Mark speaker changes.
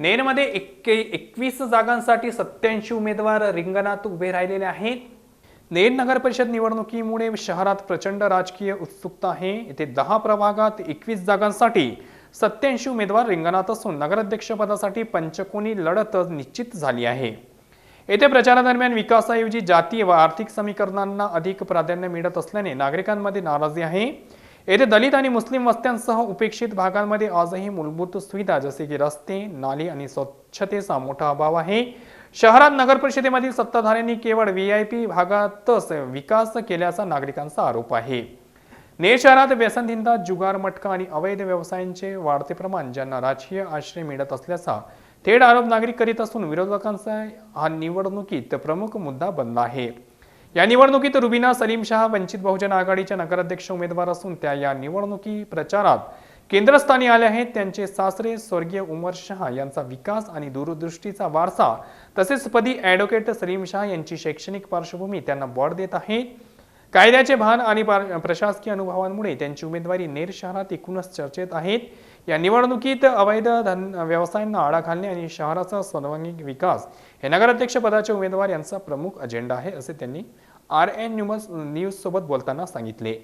Speaker 1: नेरमध्ये एक्के एकवीस जागांसाठी सत्याऐंशी उमेदवार रिंगणात उभे राहिलेले आहेत. नेर नगर परिषद निवडणुकीमुळे शहरात प्रचंड राजकीय उत्सुकता आहे. येथे दहा प्रभागात एकवीस जागांसाठी सत्याऐंशी उमेदवार रिंगणात असून नगराध्यक्षपदासाठी पंचकोनी लढत निश्चित झाली आहे. येथे प्रचारादरम्यान विकासाऐवजी जातीय व आर्थिक समीकरणांना अधिक प्राधान्य मिळत असल्याने नागरिकांमध्ये नाराजी आहे. येथे दलित आणि मुस्लिम वस्त्यांसह उपेक्षित भागांमध्ये आजही मूलभूत सुविधा जसे की रस्ते नाली आणि स्वच्छतेचा मोठा अभाव आहे. शहरात नगर परिषदेमधील सत्ताधाऱ्यांनी केवळ व्ही आय पी भागातच विकास केल्याचा नागरिकांचा आरोप आहे. नेर शहरात व्यसनधिंदा जुगार मटका आणि अवैध व्यवसायांचे वाढते प्रमाण ज्यांना राजकीय आश्रय मिळत असल्याचा थेट आरोप नागरिक करीत असून विरोधकांचा हा निवडणुकीत प्रमुख मुद्दा बनला आहे. या निवडणुकीत रुबिना सलीम शहा वंचित बहुजन आघाडीच्या नगराध्यक्ष उमेदवार असून त्या या निवडणुकी प्रचारात केंद्रस्थानी आले आहेत. त्यांचे सासरे स्वर्गीय उमर शहा यांचा विकास आणि दूरदृष्टीचा वारसा तसेच पदी ॲडव्होकेट सलीम शहा यांची शैक्षणिक पार्श्वभूमी त्यांना बळ देत आहे कायद्याचे भान आणि पार- प्रशासकीय अनुभवांमुळे त्यांची उमेदवारी नेर शहरात एकूणच चर्चेत आहेत. या निवडणुकीत अवैध धन व्यवसायांना आळा घालणे आणि शहराचा सर्वांगीण विकास हे नगराध्यक्ष पदाचे उमेदवार यांचा प्रमुख अजेंडा आहे असे त्यांनी आर एन न्यूज न्यूज सोबत बोलताना सांगितले.